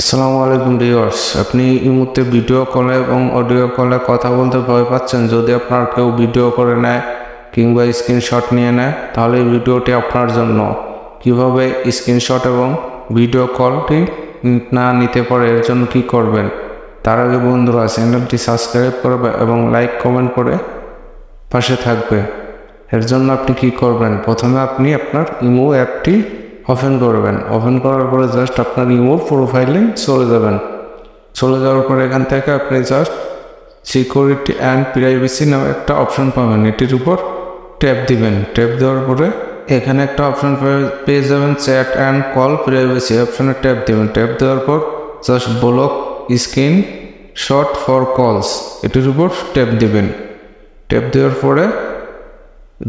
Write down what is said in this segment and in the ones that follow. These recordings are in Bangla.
আসসালামু আলাইকুম ভিউয়ার্স। আপনি এই মুহূর্তে ভিডিও কলে এবং অডিও কলে কথা বলতে ভয় পাচ্ছেন। যদি আপনার কেউ ভিডিও করে নেয় কিংবা স্ক্রিনশট নিয়ে নেয়, তাহলে এই ভিডিওটি আপনার জন্য। কীভাবে স্ক্রিনশট এবং ভিডিও কলটি না নিতে পারে, এর জন্য কি করবেন? তার আগে বন্ধুরা চ্যানেলটি সাবস্ক্রাইব করবে এবং লাইক কমেন্ট করে পাশে থাকবে। এর জন্য আপনি কি করবেন? প্রথমে আপনি আপনার ইমো অ্যাপটি ওপেন করবেন। ওপেন করার পরে জাস্ট আপনার ইমো প্রোফাইলে চলে যাবেন। চলে যাওয়ার পরে এখান থেকে আপনি জাস্ট সিকিউরিটি অ্যান্ড প্রাইভেসি নামে একটা অপশন পাবেন। এটির উপর ট্যাপ দিবেন। ট্যাপ দেওয়ার পরে এখানে একটা অপশন পেয়ে যাবেন চ্যাট অ্যান্ড কল প্রাইভেসি অপশনে ট্যাপ দিবেন। ট্যাপ দেওয়ার পর just block screenshot for calls এটির উপর ট্যাপ দিবেন। ট্যাপ দেওয়ার পরে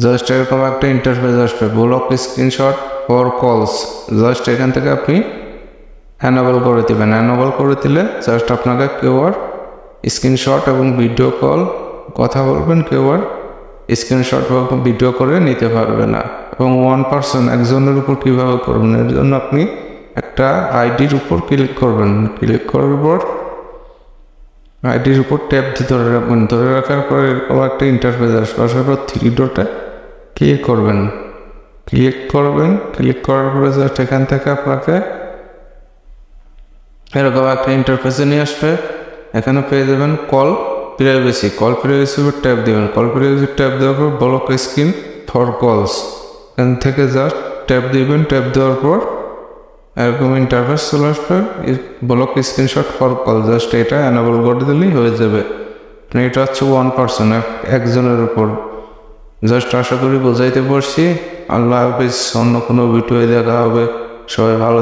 জাস্ট এরকম একটা ইন্টারফেস আসবে। Block screenshot for calls just এখান থেকে আপনি অ্যানাবল করে দেবেন। অ্যানাবল করে দিলে জাস্ট আপনাকে কেউ আর স্ক্রিনশট এবং ভিডিও কল কথা বলবেন। কেউ আর স্ক্রিনশট বা ভিডিও করে নিতে পারবে না। এবং ওয়ান পার্সন একজনের উপর কীভাবে করবেন? এর জন্য আপনি একটা আইডির উপর ক্লিক করবেন। ক্লিক করার পর আইডির উপর ট্যাপ দিয়ে ধরে রাখবেন। ধরে রাখার পর এরকম একটা ইন্টারফেস আসবে। আসার পর থ্রি ডটে ক্লিক করবেন। ক্লিক করবেন ক্লিক করার পরে জাস্ট এখান থেকে আপনাকে এরকম একটা ইন্টারফেসে নিয়ে আসবে। এখানে পেয়ে যাবেন কল প্রাইভেসি কল প্রাইভেসির উপর ট্যাপ দেবেন। কল প্রাইভেসি ট্যাপ দেওয়ার পর ব্লক স্ক্রিন ফর কলস এখান থেকে জাস্ট ট্যাপ দিবেন ট্যাপ দেওয়ার পর এরকম ইন্টারফেস চলে আসবে। Block screenshot for call just এটা অ্যানাবল করে দিলেই হয়ে যাবে। মানে এটা হচ্ছে ওয়ান পার্সন একজনের উপর। জাস্ট আশা করি বোঝাইতে পারছি। আল্লাহ হাফিজ অন্য কোনো ভিডিও দেখা হবে। সবাই ভালো